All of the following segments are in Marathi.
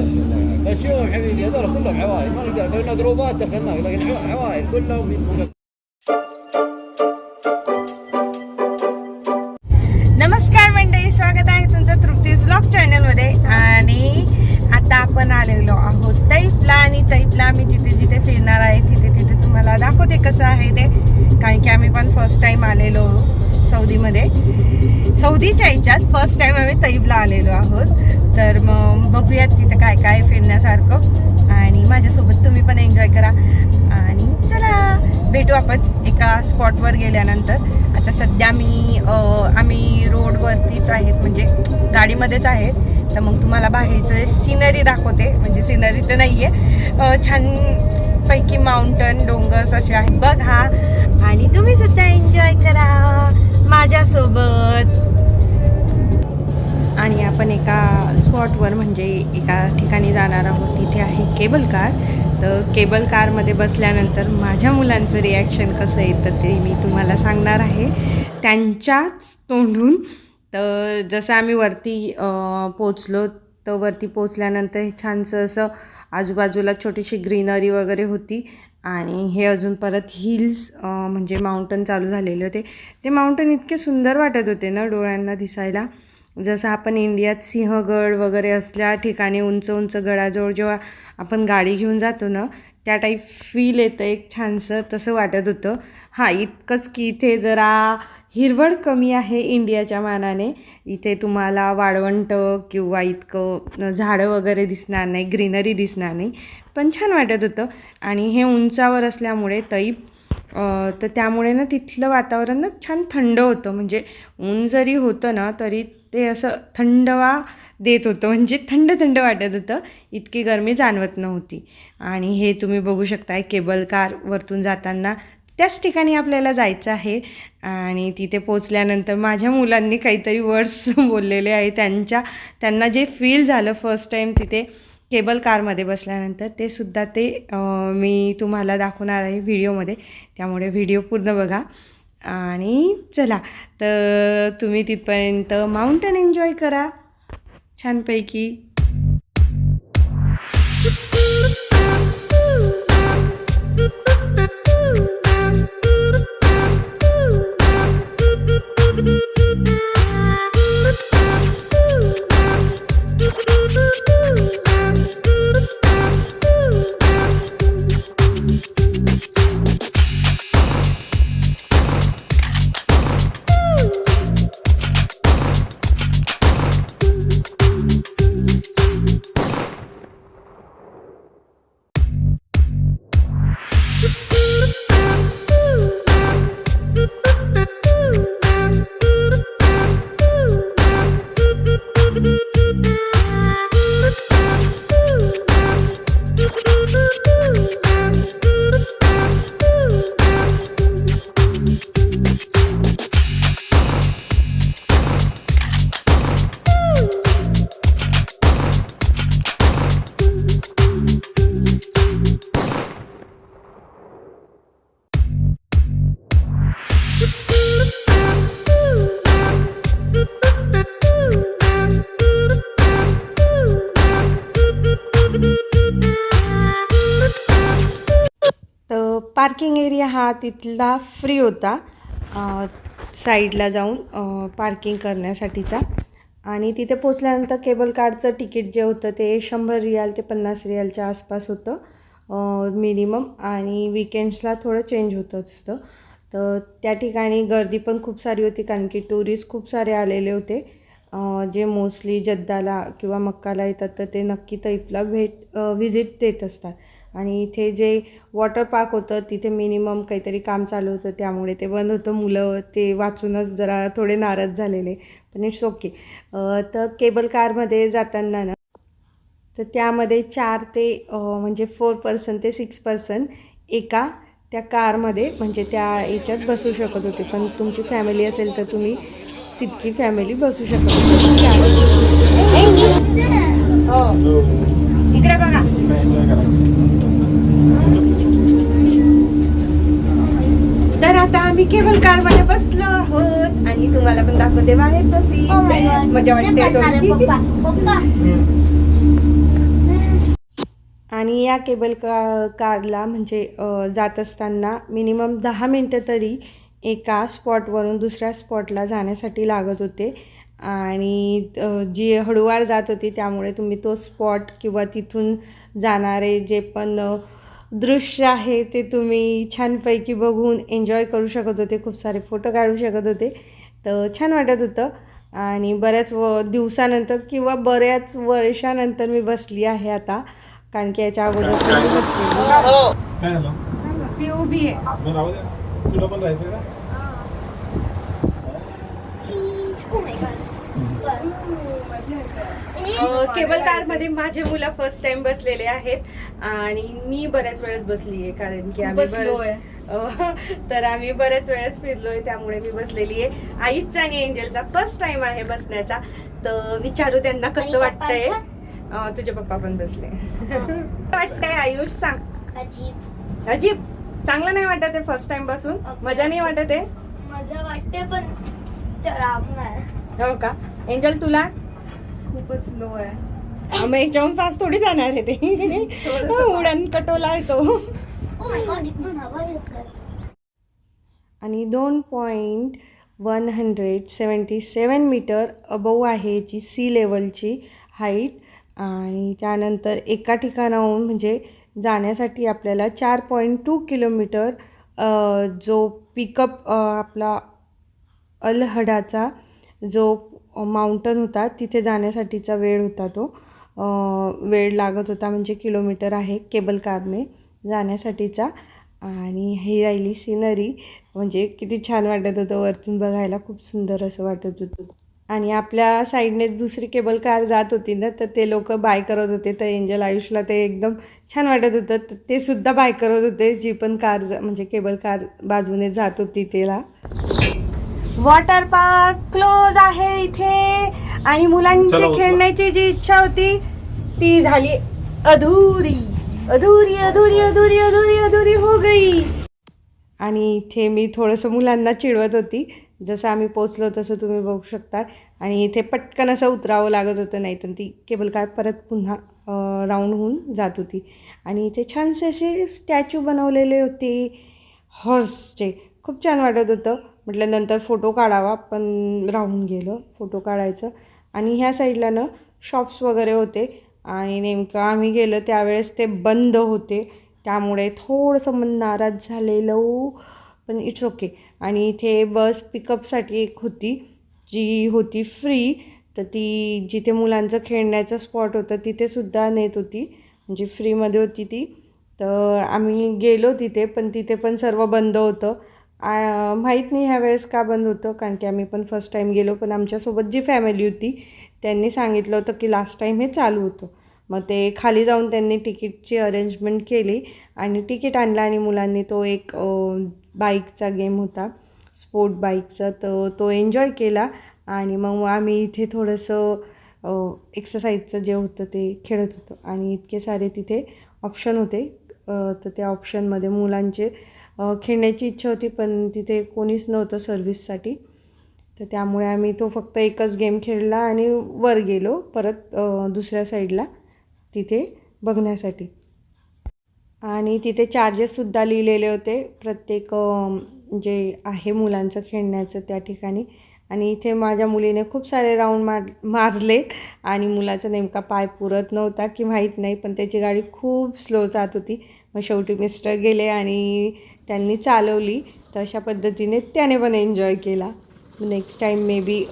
بس شوف حبيبي هذول كلهم عوائل ما نقدر لو إن جروبات دخلناك لكن عوا- عوائل كلهم يبقوا नमस्कार मंडळी स्वागत आहे तुमचं तृप्ती ब्लॉग चॅनलमध्ये आणि आता आपण आलेलो आहोत तैफला आणि तैफला आम्ही जिथे जिथे फिरणार आहे तिथे तिथे तुम्हाला दाखवते कसं आहे ते कारण की आम्ही पण फर्स्ट टाइम आलेलो सौदीमध्ये. सौदीच्या ह्याच्यात फर्स्ट टाईम आम्ही तईबला आलेलो आहोत. तर मग बघूयात तिथं काय काय फिरण्यासारखं. आणि माझ्यासोबत तुम्ही पण एन्जॉय करा. आणि चला भेटू आपण एका स्पॉटवर गेल्यानंतर. आता सध्या मी आम्ही रोडवरतीच आहेत म्हणजे गाडीमध्येच आहे तर मग तुम्हाला बाहेरचं सिनरी दाखवते म्हणजे सिनरी तर नाही आहे छान पैकी माउंटन डोंगर्स असे आहेत. बघा. आणि तुम्ही सुद्धा एन्जॉय करा. माझ्यासोबत. आणि आपण एका स्पॉटवर म्हणजे एका ठिकाणी जाणार आहोत. तिथे आहे केबल कार. तर केबल कारमध्ये बसल्यानंतर माझ्या मुलांचं रिॲक्शन कसं येतं ते मी तुम्हाला सांगणार आहे. त्यांच्याच तोंडून. तर जसं आम्ही वरती पोचलो तर वरती पोचल्यानंतर हे छानसं असं आजूबाजूला छोटीशी ग्रीनरी वगैरे होती. आणि हे अजून परत हिल्स म्हणजे माउंटन चालू झालेले होते. ते माउंटन इतके सुंदर वाटत होते ना डोळ्यांना दिसायला. जसं आपण इंडियात सिंहगड वगैरे असल्या ठिकाणी उंच उंच गडाजवळ जेव्हा आपण गाडी घेऊन जातो ना त्या टाईप फील येतं एक छानसं तसं वाटत होतं. हां इतकंच की इथे जरा हिरवळ कमी आहे इंडियाच्या मानाने. इथे तुम्हाला वाळवंट किंवा इतकं झाडं वगैरे दिसणार नाही ग्रीनरी दिसणार नाही. पण छान वाटत होतं. आणि हे उंचावर असल्यामुळे तैप तर त्यामुळे ना तिथलं वातावरण ना छान थंड होतं. म्हणजे ऊन जरी होतं ना तरी ते असं थंडवा देत होतं. म्हणजे थंड थंड वाटत होतं. इतकी गरमी जाणवत नव्हती. आणि हे तुम्ही बघू शकताय केबल कार वरतून जाताना त्याच ठिकाणी आपल्याला जायचं आहे. आणि तिथे पोचल्यानंतर माझ्या मुलांनी काहीतरी वर्ड्स बोललेले आहे. त्यांच्या त्यांना जे फील झालं फर्स्ट टाईम तिथे केबल कारमध्ये बसल्यानंतर ते सुद्धा ते मी तुम्हाला दाखवणार आहे व्हिडिओमध्ये त्यामुळे व्हिडिओ पूर्ण बघा. आणि चला तर तुम्ही तिथपर्यंत माउंटन एन्जॉय करा. छानपैकी. पार्किंग एरिया हा तिथला फ्री होता. साईडला जाऊन पार्किंग करण्यासाठीचा. आणि तिथे पोचल्यानंतर केबल कारचं तिकीट जे होतं ते शंभर रियाल ते पन्नास रियालच्या आसपास होतं. मिनिमम आणि विकेंड्सला थोडं चेंज होत असतं. तर त्या ठिकाणी गर्दी पण खूप सारी होती कारण की टुरिस्ट खूप सारे आलेले होते. जे मोस्टली जद्दाला किंवा मक्काला येतात तर ते नक्की तैपला भेट व्हिजिट देत असतात. आणि इथे जे वॉटर पार्क होतं तिथे मिनिमम काहीतरी काम चालू होतं. त्यामुळे ते बंद होतं. मुलं ते वाचूनच जरा थोडे नाराज झालेले. पण इट्स ओके तर केबल कारमध्ये जाताना ना तर त्यामध्ये चार ते म्हणजे फोर पर्सन ते सिक्स पर्सन एका त्या कारमध्ये म्हणजे त्या याच्यात बसू शकत होते. पण तुमची फॅमिली असेल तर तुम्ही तितकी फॅमिली बसू शकत होते. हो. इकडे बघा. तर आता आम्ही केबल कारमध्ये बसलो आहोत आणि तुम्हाला पण दाखवते बाहेरचं Oh सीन God. मजा वाटते आणि या केबल का कारला म्हणजे जात असताना मिनिमम दहा मिनटं तरी एका स्पॉटवरून दुसऱ्या स्पॉटला जाण्यासाठी लागत होते. आणि जी हळूवार जात होती त्यामुळे तुम्ही तो स्पॉट किंवा तिथून जाणारे जे पण दृश्य आहे ते तुम्ही छानपैकी बघून एन्जॉय करू शकत होते. खूप सारे फोटो काढू शकत होते. तर छान वाटत होतं. आणि बऱ्याच व दिवसानंतर किंवा बऱ्याच वर्षानंतर मी बसली आहे आता. कारण की याच्या अगोदर काय झालं? ती उभी आहे. केबल कारमध्ये माझे मुलं फर्स्ट टाइम बसलेले आहेत. आणि मी बऱ्याच वेळेस बसली आहे कारण की आम्ही तर आम्ही बऱ्याच वेळेस फिरलोय त्यामुळे मी बसलेली आहे. आयुषचा आणि एंजलचा फर्स्ट टाइम आहे बसण्याचा. तर विचारू त्यांना कसं वाटतंय. तुझे पप्पा पण बसले. वाटतंय आयुष सांग. अजीब. अजीब. चांगलं नाही वाटत आहे फर्स्ट टाइम बसून? मजा नाही वाटत आहे? मजा वाटते पण हो का? एंजल तुला? खूपच स्लो आहे. मग याच्याहून फास्ट थोडी जाणार आहे ते. उडण कटोला आहे तो. ओ माय गॉड इकडून हवा येतोय आणि दोन point one hundred seventy seven metre above आहे याची सी लेवलची हाईट आणि त्यानंतर एका ठिकाणाहून म्हणजे जाण्यासाठी आपल्याला चार पॉईंट टू किलोमीटर जो पिकअप आपला अलहडाचा जो माउंटन होता. तिथे जाण्यासाठीचा वेळ होता तो. वेळ लागत होता म्हणजे किलोमीटर आहे केबल कारने जाण्यासाठीचा. आणि ही राहिली सिनरी म्हणजे किती छान वाटत होतं वरतून बघायला. खूप सुंदर असं वाटत होतं. आणि आपल्या साईडने दुसरी केबल कार जात होती ना तर ते लोक बाय करत होते. तर एंजल आयुषला ते एकदम छान वाटत होतं. तर ते सुद्धा बाय करत होते. जी पण कार जा- म्हणजे केबल कार बाजूने जात होती त्याला. वॉटर पार्क क्लोज आहे इथे. आणि मुलांची. खेळण्याची जी इच्छा होती ती झाली अधुरी. अधुरी अधुरी अधुरी अधुरी अधुरी हो गई. आणि इथे मी थोडंसं मुलांना चिडवत होती. जसं आम्ही पोचलो तसं तुम्ही बघू शकता. आणि इथे पटकन असं उतरावं लागत होतं नाही तर ती केबल कार परत पुन्हा राऊंड होऊन जात होती. आणि इथे छानसे असे स्टॅच्यू बनवलेले होते. हॉर्सचे खूप छान वाटत होतं. म्हटलं नंतर फोटो काढावा पण राहून गेलं फोटो काढायचं. आणि ह्या साईडला ना शॉप्स वगैरे होते आणि नेमकं आम्ही गेलो त्यावेळेस ते बंद होते. त्यामुळे थोडंसं मन नाराज झालेलं पण इट्स ओके आणि इथे बस पिकअपसाठी एक होती जी होती फ्री तर ती जिथे मुलांचं खेळण्याचं स्पॉट होतं तिथेसुद्धा नेत होती. म्हणजे फ्रीमध्ये होती ती. तर आम्ही गेलो तिथे पण तिथे पण सर्व बंद होतं. माहीत नाही ह्या वेळेस का बंद होतं कारण की आम्ही पण फर्स्ट टाईम गेलो पण आमच्यासोबत जी फॅमिली होती त्यांनी सांगितलं होतं की लास्ट टाईम हे चालू होतं. मग ते खाली जाऊन त्यांनी तिकीटची अरेंजमेंट केली आणि तिकीट आणलं आणि मुलांनी तो एक बाईकचा गेम होता स्पोर्ट बाईकचा तर तो एन्जॉय केला आणि मग आम्ही इथे थोडंसं एक्सरसाइजचं जे होतं ते खेळत होतो. आणि इतके सारे तिथे ऑप्शन होते तर त्या ऑप्शनमध्ये मुलांचे खेळण्याची इच्छा होती पण तिथे कोणीच नव्हतं सर्व्हिससाठी तर त्यामुळे आम्ही तो फक्त एकच गेम खेळला आणि वर गेलो परत दुसऱ्या साईडला तिथे बघण्यासाठी. आणि तिथे चार्जेससुद्धा लिहिलेले होते. प्रत्येक जे आहे मुलांचं खेळण्याचं त्या ठिकाणी. आणि इथे माझ्या मुलीने खूप सारे राऊंड मार मारले. आणि मुलाचा नेमका पाय पुरत नव्हता की माहीत नाही पण त्याची गाडी खूप स्लो जात होती. मग शेवटी मिस्टर गेले आणि त्यांनी चालवली. तर अशा पद्धतीने त्याने पण एन्जॉय केला. नेक्स्ट टाईम मे बी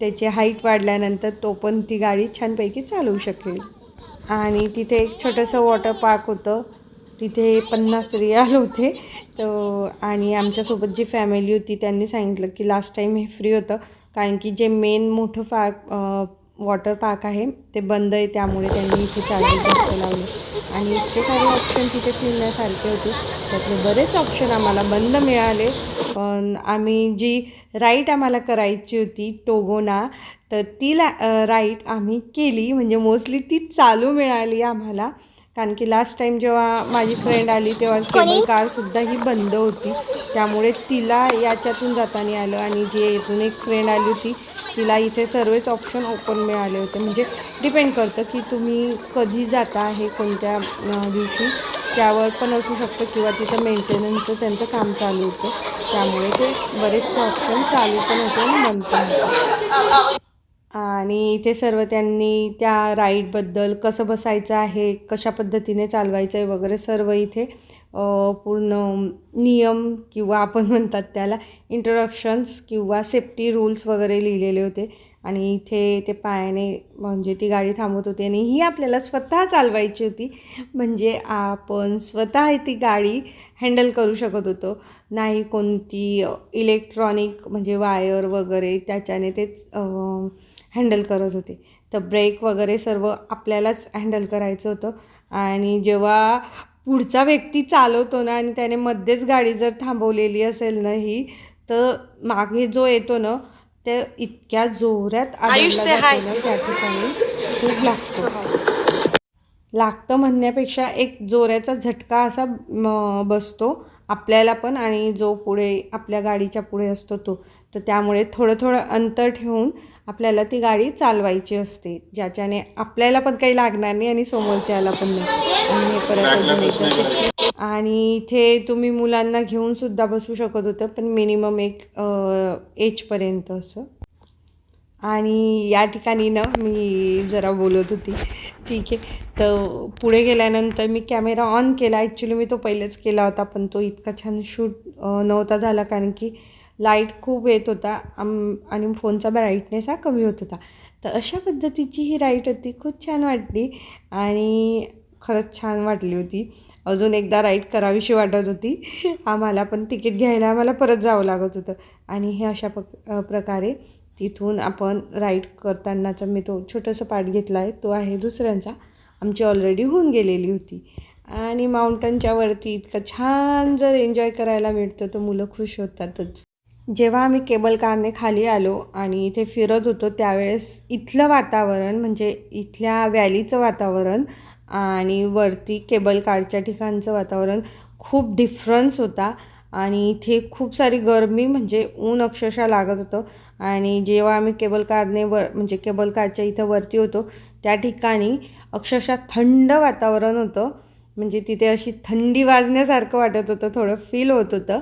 त्याची हाईट वाढल्यानंतर तो पण ती गाडी छानपैकी चालवू शकेल. आणि तिथे एक छोटंसं वॉटर पार्क होतं. तिथे पन्नास रियाल होते. तर आणि आमच्यासोबत जी फॅमिली होती त्यांनी सांगितलं की लास्ट टाईम हे फ्री होतं. कारण की जे मेन मोठं पार्क वॉटर पार्क आहे ते बंद आहे. त्यामुळे त्यांनी इथे चार्जेस जास्त लावले. आणि इतके सारे ऑप्शन तिथे फिरण्यासारखे होते. त्यातले बरेच ऑप्शन आम्हाला बंद मिळाले. पण आम्ही जी राईट आम्हाला करायची होती टोगोना तर ती ला राईट आम्ही केली. म्हणजे मोस्टली ती चालू मिळाली आम्हाला. कारण की लास्ट टाईम जेव्हा माझी फ्रेंड आली तेव्हा केबल कारसुद्धा ही बंद होती. त्यामुळे तिला याच्यातून जाताना आलं आणि जी अजून एक फ्रेंड आली होती तिला इथे सर्वच ऑप्शन ओपन मिळाले होते. म्हणजे डिपेंड करतं की तुम्ही कधी जाता आहे कोणत्या दिवशी. त्यावर पण असू शकतं किंवा तिथं मेंटेनन्सचं त्यांचं काम चालू होतं. त्यामुळे ते बरेचसे ऑप्शन चालू पण होते आणि बंद पण होते. आणि इथे सर्व त्यांनी त्या राईडबद्दल कसं बसायचं आहे कशा पद्धतीने चालवायचं आहे वगैरे सर्व इथे पूर्ण नियम किंवा आपण म्हणतात त्याला इंट्रोडक्शन्स किंवा सेफ्टी रूल्स वगैरे लिहिलेले होते. आणि इथे ते पायाने म्हणजे ती गाडी थांबवत होती आणि ही आपल्याला स्वतः चालवायची होती. म्हणजे आपण स्वतः ती गाडी हँडल करू शकत होतो. नाही कोणती इलेक्ट्रॉनिक म्हणजे वायर वगैरे त्याच्याने तेच हँडल करत होते. तर ब्रेक वगैरे सर्व आपल्यालाच हँडल करायचं होतं. आणि जेव्हा पुढचा व्यक्ती चालवतो ना आणि त्याने मध्येच गाडी जर थांबवलेली असेल ना ही तर मागे जो येतो ना ते इतक्या जोरात ना त्या ठिकाणी खूप लागतो. लागतं म्हणण्यापेक्षा एक जोराचा झटका असा बसतो. आपल्याला पण आणि जो पुढे आपल्या गाडीच्या पुढे असतो तो तर त्यामुळे थोडं थोडं अंतर ठेवून आपल्याला ती गाडी चालवायची असते ज्याच्याने आपल्याला पण काही लागणार नाही आणि समोरच्याला पण नाही. आणि परत आणि इथे तुम्ही मुलांना घेऊन सुद्धा बसू शकत होतं पण मिनिमम एक एजपर्यंत असं. आणि या ठिकाणी ना मी जरा बोलत होती. ठीक आहे. तर पुढे गेल्यानंतर मी कॅमेरा ऑन केला. ॲक्च्युली मी तो पहिलेच केला होता पण तो इतका छान शूट नव्हता झाला कारण की लाइट खूप येत होता. आम आणि फोनचा ब्राईटनेस हा कमी होत होता. तर अशा पद्धतीची ही राईट होती. खूप छान वाटली आणि खरंच छान वाटली होती. अजून एकदा राईड करावीशी वाटत होती. आम्हाला पण तिकीट घ्यायला आम्हाला परत जावं लागत होतं. आणि हे अशा पक प्रकारे तिथून आपण राईड करतानाचा मी तो छोटासा पार्ट घेतला आहे. तो आहे दुसऱ्यांचा. आमची ऑलरेडी होऊन गेलेली होती. आणि माउंटनच्या वरती इतकं छान जर एन्जॉय करायला मिळतं तर मुलं खुश होतातच. जेव्हा आम्ही केबल कारने खाली आलो आणि इथे फिरत होतो त्यावेळेस इथलं वातावरण म्हणजे इथल्या व्हॅलीचं वातावरण आणि वरती केबल कारच्या ठिकाणचं वातावरण खूप डिफरन्स होता. आणि इथे खूप सारी गरमी म्हणजे ऊन अक्षरशः लागत होतं. आणि जेव्हा आम्ही केबल कारने वर म्हणजे केबल कारच्या इथं वरती होतो त्या ठिकाणी अक्षरशः थंड वातावरण होतं. म्हणजे तिथे अशी थंडी वाजण्यासारखं वाटत होतं थोडं फील होत होतं.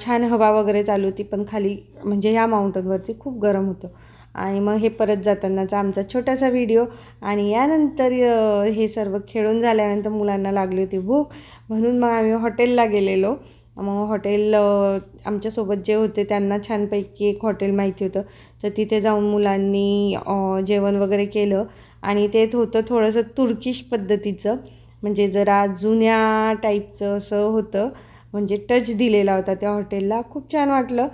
छान हवा वगैरे चालू होती पण खाली म्हणजे ह्या माउंटनवरती खूप गरम होतं. आणि मग हे परत जातानाचा आमचा छोटासा व्हिडिओ आणि यानंतर हे सर्व खेळून झाल्यानंतर मुलांना लागली होती भूक. म्हणून मग आम्ही हॉटेलला गेलेलो. मग हॉटेल आमच्यासोबत जे होते त्यांना छानपैकी एक हॉटेल माहिती होतं. तर तिथे जाऊन मुलांनी जेवण वगैरे केलं आणि ते होतं थोडंसं तुर्किश पद्धतीचं. म्हणजे जरा जुन्या टाईपचं असं होतं. म्हणजे टच दिलेला होता त्या हॉटेलला. खूप छान वाटलं.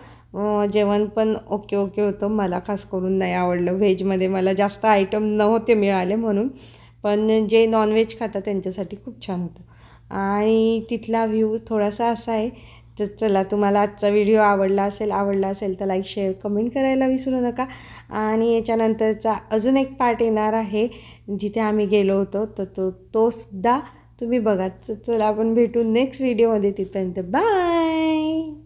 जेवण पण ओके ओके होतं. मला खास करून नाही आवडलं. व्हेजमध्ये मला जास्त आयटम नव्हते मिळाले म्हणून. पण जे नॉनव्हेज खातात त्यांच्यासाठी खूप छान होतं. आणि तिथला व्ह्यू थोडासा असा आहे. तर चला तुम्हाला आजचा व्हिडिओ आवडला असेल आवडला असेल तर लाईक शेअर कमेंट करायला विसरू नका. आणि याच्यानंतरचा अजून एक पार्ट येणार आहे. जिथे आम्ही गेलो होतो तर तो तोसुद्धा तुम्ही बघा. तर चला आपण भेटू नेक्स्ट व्हिडिओमध्ये तिथपर्यंत बाय